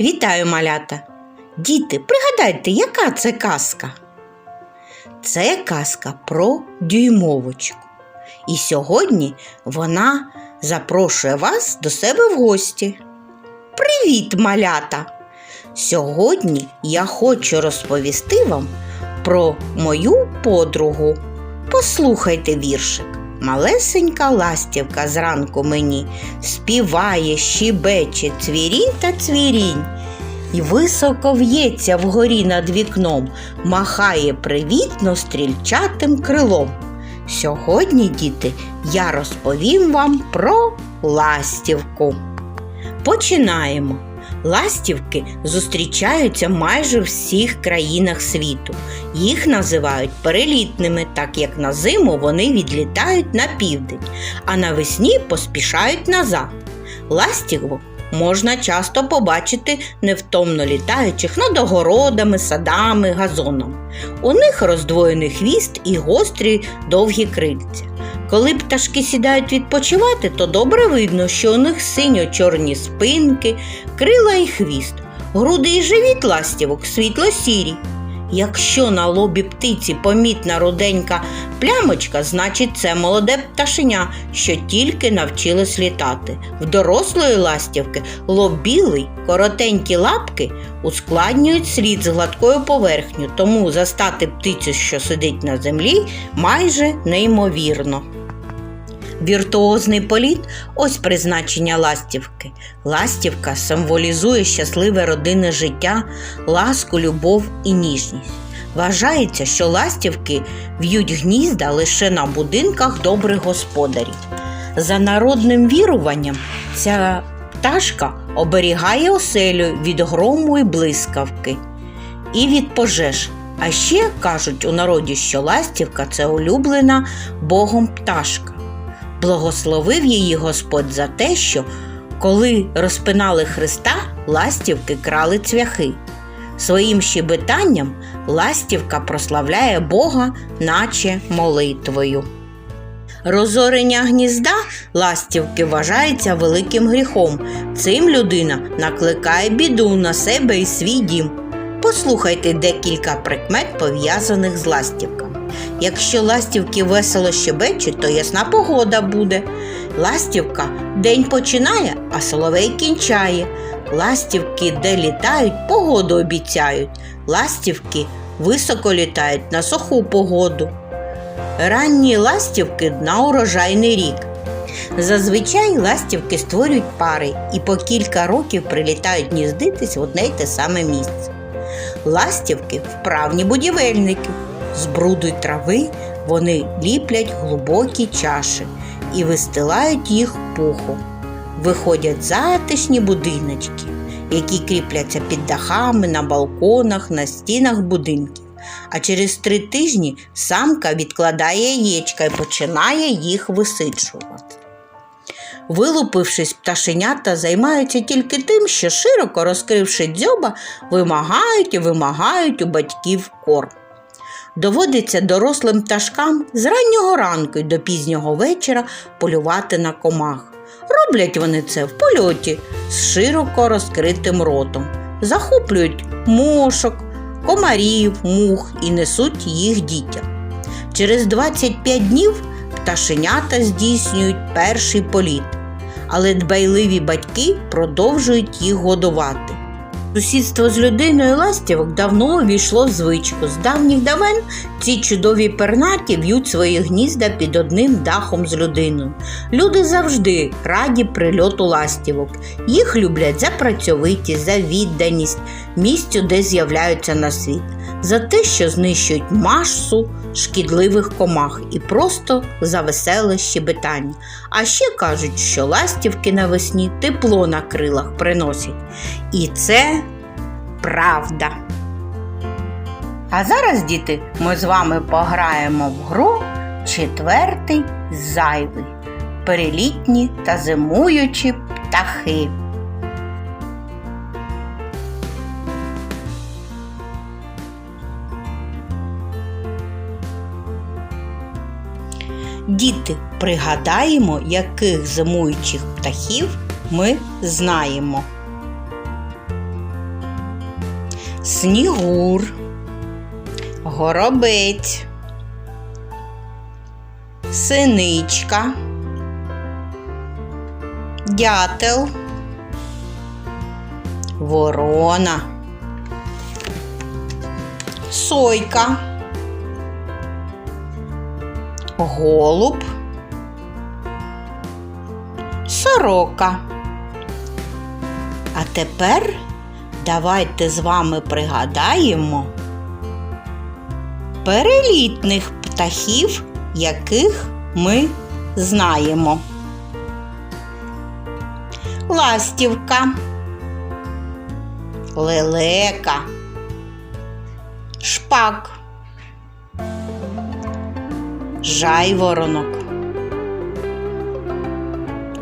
Вітаю, малята! Діти, пригадайте, яка це казка? Це казка про дюймовочку. І сьогодні вона запрошує вас до себе в гості. Привіт, малята! Сьогодні я хочу розповісти вам про мою подругу. Послухайте віршик. Малесенька ластівка зранку мені співає, щебече цвірінь та цвірінь. І високо в'ється вгорі над вікном, махає привітно стрільчатим крилом. Сьогодні, діти, я розповім вам про ластівку. Починаємо. Ластівки зустрічаються майже в всіх країнах світу. Їх називають перелітними, так як на зиму вони відлітають на південь, а навесні поспішають назад. Ластівок можна часто побачити невтомно літаючих над огородами, садами, газоном. У них роздвоєний хвіст і гострі довгі крильця. Коли пташки сідають відпочивати, то добре видно, що у них синьо-чорні спинки, крила і хвіст, груди і живіт ластівок світло-сірі. Якщо на лобі птиці помітна руденька плямочка, значить це молоде пташеня, що тільки навчилось літати. В дорослої ластівки лобілий, коротенькі лапки ускладнюють слід з гладкою поверхню, тому застати птицю, що сидить на землі, майже неймовірно. Віртуозний політ ось призначення ластівки. Ластівка символізує щасливе родинне життя, ласку, любов і ніжність. Вважається, що ластівки в'ють гнізда лише на будинках добрих господарів. За народним віруванням, ця пташка оберігає оселю від грому і блискавки і від пожеж. А ще кажуть у народі, що ластівка це улюблена Богом пташка. Благословив її Господь за те, що коли розпинали Христа, ластівки крали цвяхи. Своїм щебетанням ластівка прославляє Бога, наче молитвою. Розорення гнізда ластівки вважається великим гріхом. Цим людина накликає біду на себе і свій дім. Послухайте декілька прикмет, пов'язаних з ластівками. Якщо ластівки весело щебечуть, то ясна погода буде. Ластівка день починає, а соловей кінчає. Ластівки, де літають, погоду обіцяють. Ластівки високо літають на суху погоду. Ранні ластівки на урожайний рік. Зазвичай ластівки створюють пари і по кілька років прилітають гніздитись в одне й те саме місце. Ластівки вправні будівельники. З бруду трави вони ліплять глибокі чаші і вистилають їх пухом. Виходять затишні будиночки, які кріпляться під дахами, на балконах, на стінах будинків. А через три тижні самка відкладає яєчка і починає їх висиджувати. Вилупившись, пташенята займаються тільки тим, що широко розкривши дзьоба, вимагають і вимагають у батьків корм. Доводиться дорослим пташкам з раннього ранку й до пізнього вечора полювати на комах. Роблять вони це в польоті з широко розкритим ротом, захоплюють мошок, комарів, мух і несуть їх дітям. Через 25 днів пташенята здійснюють перший політ, але дбайливі батьки продовжують їх годувати. Сусідство з людиною ластівок давно увійшло в звичку. З давніх давен ці чудові пернаті в'ють свої гнізда під одним дахом з людиною. Люди завжди раді прильоту ластівок. Їх люблять за працьовитість, за відданість, місцю, де з'являються на світ, за те, що знищують масу шкідливих комах і просто за веселе щебетання. А ще кажуть, що ластівки навесні тепло на крилах приносять. І це правда. А зараз, діти, ми з вами пограємо в гру четвертий зайвий. Перелітні та зимуючі птахи. Діти, пригадаємо, яких зимуючих птахів ми знаємо. снігур, горобець, синичка, дятел, ворона, сойка, голуб, сорока. А тепер давайте з вами пригадаємо перелітних птахів, яких ми знаємо. Ластівка, лелека, шпак, жайворонок,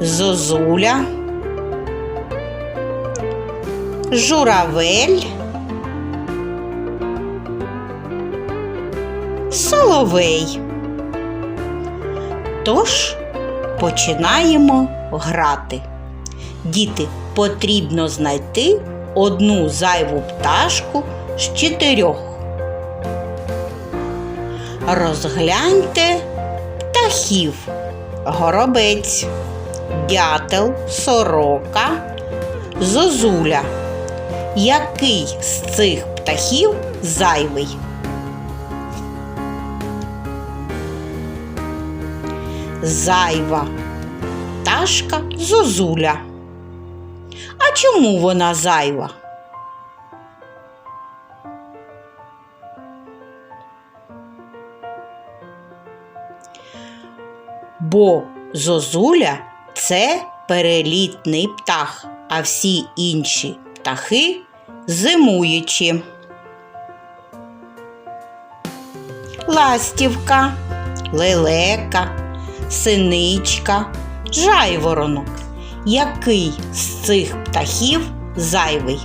зозуля, журавель, соловей. Тож починаємо грати. Діти, потрібно знайти одну зайву пташку з чотирьох. Розгляньте птахів, горобець, дятел, сорока, зозуля. Який з цих птахів зайвий? Зайва пташка зозуля. А чому вона зайва? Бо зозуля це перелітний птах, а всі інші птахи зимуючі. Ластівка, лелека, синичка, жайворонок. Який з цих птахів зайвий?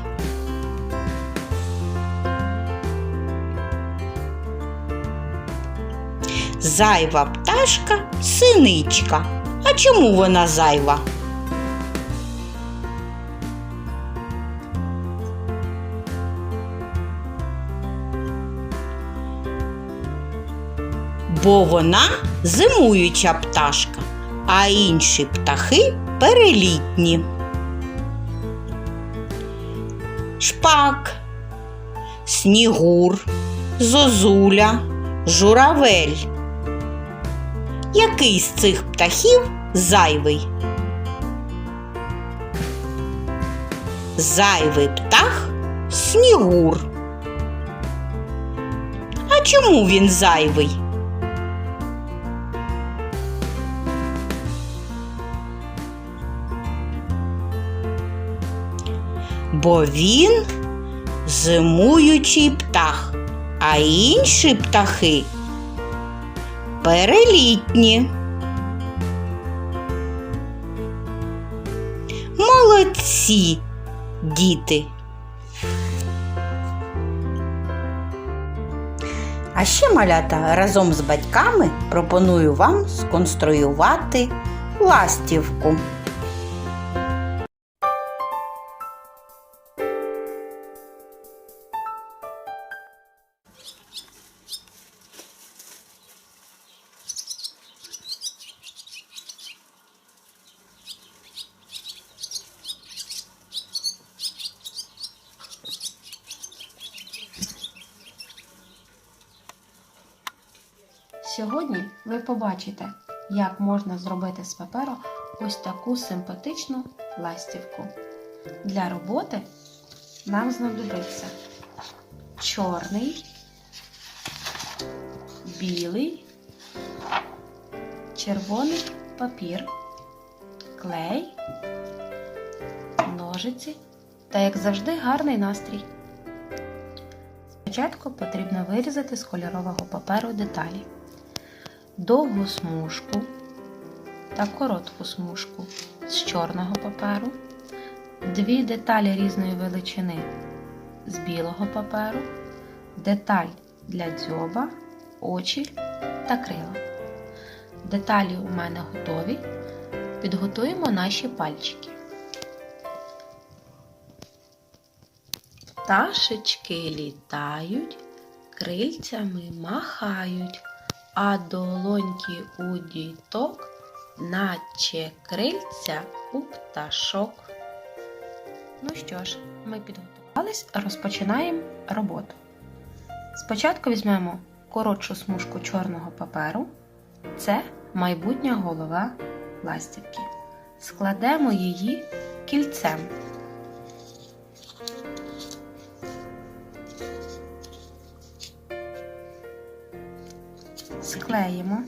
Зайва пташка синичка. А чому вона зайва? Бо вона зимуюча пташка, а інші птахи перелітні. Шпак, снігур, зозуля, журавель. Який з цих птахів зайвий? Зайвий птах снігур. А чому він зайвий? Бо він зимуючий птах, а інші птахи перелітні. Молодці, діти. А ще малята разом з батьками пропоную вам сконструювати ластівку. Сьогодні ви побачите, як можна зробити з паперу ось таку симпатичну ластівку. Для роботи нам знадобиться чорний, білий, червоний папір, клей, ножиці та, як завжди, гарний настрій. Спочатку потрібно вирізати з кольорового паперу деталі довгу смужку та коротку смужку з чорного паперу, дві деталі різної величини з білого паперу, деталь для дзьоба, очі та крила. Деталі у мене готові. Підготуємо наші пальчики. Пташечки літають, крильцями махають, а долоньки у діток, наче крильця у пташок. Ну що ж, ми підготувались, розпочинаємо роботу. Спочатку візьмемо коротшу смужку чорного паперу. Це майбутня голова ластівки. Складемо її кільцем. Склеїмо.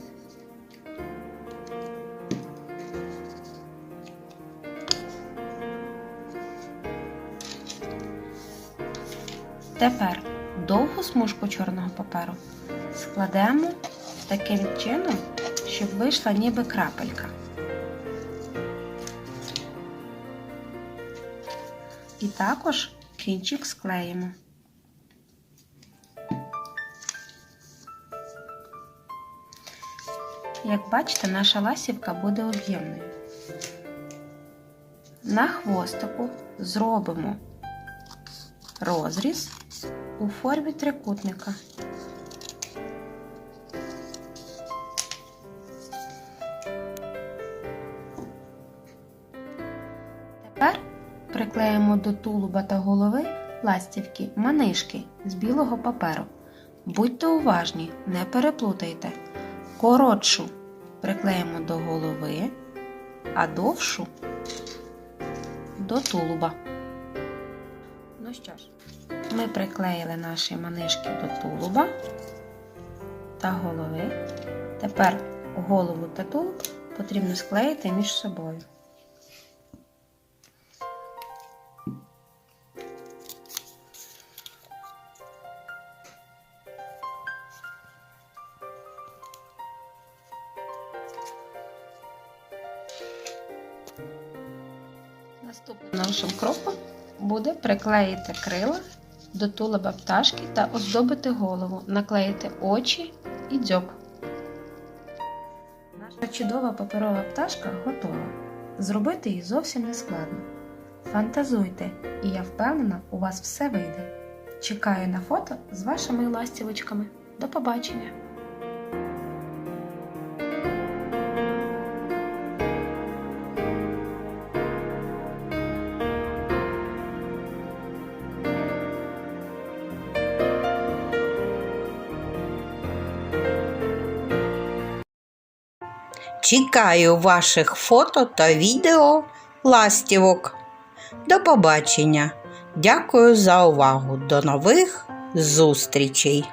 Тепер довгу смужку чорного паперу складемо таким чином, щоб вийшла ніби крапелька. І також кінчик склеїмо. Як бачите, наша ласівка буде об'ємною. На хвостику зробимо розріз у формі трикутника. Тепер приклеїмо до тулуба та голови ластівки манишки з білого паперу. Будьте уважні, не переплутайте. Коротшу приклеїмо до голови, а довшу до тулуба. Ну що ж, ми приклеїли наші манишки до тулуба та голови. Тепер голову та тулуб потрібно склеїти між собою. Наступним кроком буде приклеїти крила до тулуба пташки та оздобити голову, наклеїти очі і дзьоб. Наша чудова паперова пташка готова. Зробити її зовсім не складно. Фантазуйте, і я впевнена, у вас все вийде. Чекаю на фото з вашими ластівочками. До побачення! Чекаю ваших фото та відео ластівок. До побачення. Дякую за увагу. До нових зустрічей!